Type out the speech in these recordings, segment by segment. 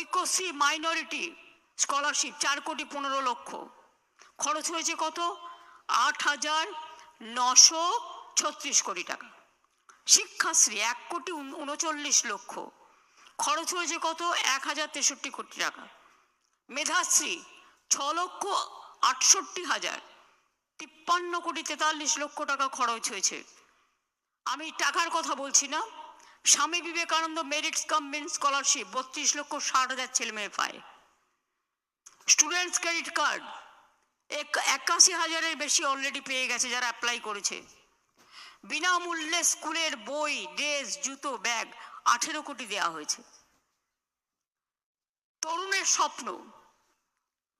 Aikyashree minority scholarship চার কোটি পনেরো লক্ষ। খরচ হয়েছে কত? আট হাজার নশো ছত্রিশ কোটি টাকা। শিক্ষাশ্রী, এক কোটি উনচল্লিশ লক্ষ। খরচ হয়েছে কত? এক হাজার তেষট্টি কোটি টাকা। মেধাশ্রী, ছ লক্ষ আটষট্টি হাজার। তিপ্পান্ন কোটি তেতাল্লিশ লক্ষ টাকা খরচ হয়েছে। আমি টাকার কথা বলছি না। Swami Vivekananda merits cum means scholarship, বত্রিশ লক্ষ ষাট হাজার ছেলে মেয়ে পায়। স্টুডেন্টস ক্রেডিট কার্ড একাশি হাজারের বেশি অলরেডি পেয়ে গেছে যারা অ্যাপ্লাই করেছে। বিনামূল্যে স্কুলের বই, ড্রেস, জুতো, ব্যাগ আঠেরো কোটি দেওয়া হয়েছে। তরুণের স্বপ্ন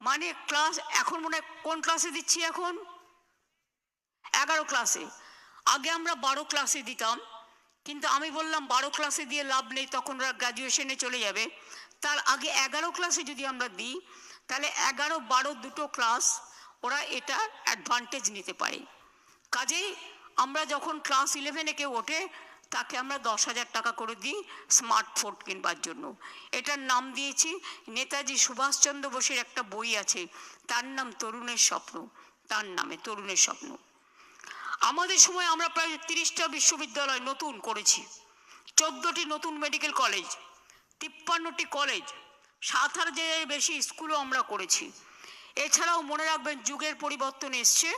মানে ক্লাস এখন মনে কোন ক্লাসে দিচ্ছি এখন? এগারো ক্লাসে আগে আমরা বারো ক্লাসে দিতাম। কিন্তু আমি বললাম, বারো ক্লাসে দিয়ে লাভ নেই, তখন ওরা গ্র্যাজুয়েশনে চলে যাবে। তার আগে এগারো ক্লাসে যদি আমরা দিই, তাহলে এগারো বারো দুটো ক্লাস ওরা এটা অ্যাডভান্টেজ নিতে পারে। কাজেই আমরা যখন ক্লাস ইলেভেনে কেউ ওঠে, তাকে আমরা দশ হাজার টাকা করে দিই স্মার্টফোন কিনবার জন্য। এটার নাম দিয়েছি নেতাজি সুভাষচন্দ্র বোসের একটা বই আছে, তার নাম তরুণের স্বপ্ন, তার নামে তরুণের স্বপ্ন। আমাদের সময় আমরা প্রায় তিরিশটা বিশ্ববিদ্যালয় নতুন করেছি। চোদ্দোটি নতুন মেডিকেল কলেজ তিপ্পান্নটি কলেজ সাত হাজারের বেশি স্কুলও আমরা করেছি। এছাড়াও মনে রাখবেন যুগের পরিবর্তন এসছে।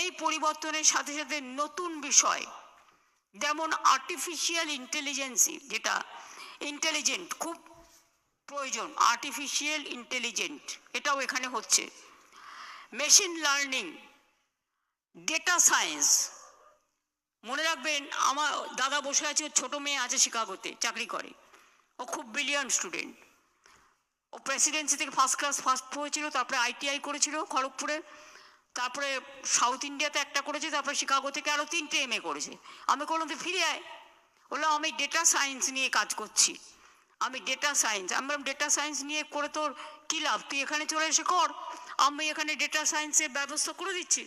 এই পরিবর্তনের সাথে সাথে নতুন বিষয়, যেমন আর্টিফিশিয়াল ইন্টেলিজেন্সি যেটা ইন্টেলিজেন্ট খুব প্রয়োজন আর্টিফিশিয়াল ইন্টেলিজেন্ট এটাও এখানে হচ্ছে। মেশিন লার্নিং ডেটা সায়েন্স মনে রাখবেন, আমার দাদা বসে আছে ছোট মেয়ে আছে শিকাগোতে, চাকরি করে। ও খুব ব্রিলিয়ান্ট স্টুডেন্ট ও প্রেসিডেন্সি থেকে ফার্স্ট ক্লাস ফার্স্ট হয়েছিল, তারপরে আইটিআই করেছিল খড়গপুরে। তারপরে সাউথ ইন্ডিয়াতে একটা করেছে, তারপরে শিকাগো থেকে আরও তিনটে এম এ করেছে। আমি তুই ফিরে আয়। বললাম আমি ডেটা সায়েন্স নিয়ে কাজ করছি। আমি ডেটা সায়েন্স আমি বললাম ডেটা সায়েন্স নিয়ে করে তোর কী লাভ? তুই এখানে চলে এসে কর। আমি এখানে ডেটা সায়েন্সের ব্যবস্থা করে দিচ্ছি।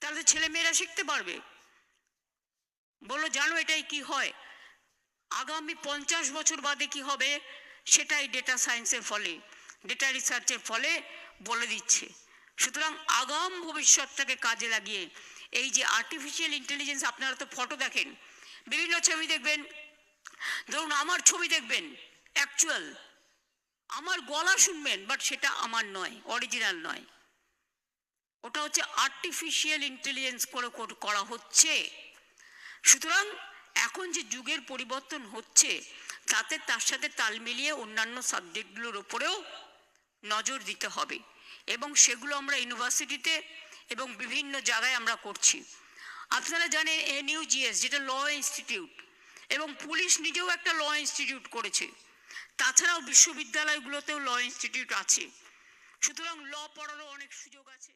তাহলে তো ছেলে মেয়েরা শিখতে পারবে। বলল, জানো এটাই কি হয়? আগামী পঞ্চাশ বছর বাদে কি হবে? সেটাই ডেটা সায়েন্সের ফলে ডেটা রিসার্চের ফলে বলে দিচ্ছে। সুতরাং আগাম ভবিষ্যৎটাকে কাজে লাগিয়ে, এই যে আর্টিফিশিয়াল ইন্টেলিজেন্স আপনারা তো ফটো দেখেন, বিভিন্ন ছবি দেখবেন, ধরুন আমার ছবি দেখবেন অ্যাকচুয়াল আমার গলা শুনবেন বাট সেটা আমার নয় অরিজিনাল নয়। ওটা হচ্ছে আর্টিফিশিয়াল ইন্টেলিজেন্স করে করা হচ্ছে। সুতরাং এখন যে যুগের পরিবর্তন হচ্ছে, তাতে তার সাথে তাল মিলিয়ে অন্যান্য সাবজেক্টগুলোর ওপরেও নজর দিতে হবে এবং সেগুলো আমরা ইউনিভার্সিটিতে এবং বিভিন্ন জায়গায় আমরা করছি। আপনারা জানেন এন এনইউজিএস, যেটা ল ইনস্টিটিউট, এবং পুলিশ নিজেও একটা ল ইনস্টিটিউট করেছে। তাছাড়াও বিশ্ববিদ্যালয়গুলোতেও ল ইনস্টিটিউট আছে। সুতরাং ল পড়ারও অনেক সুযোগ আছে।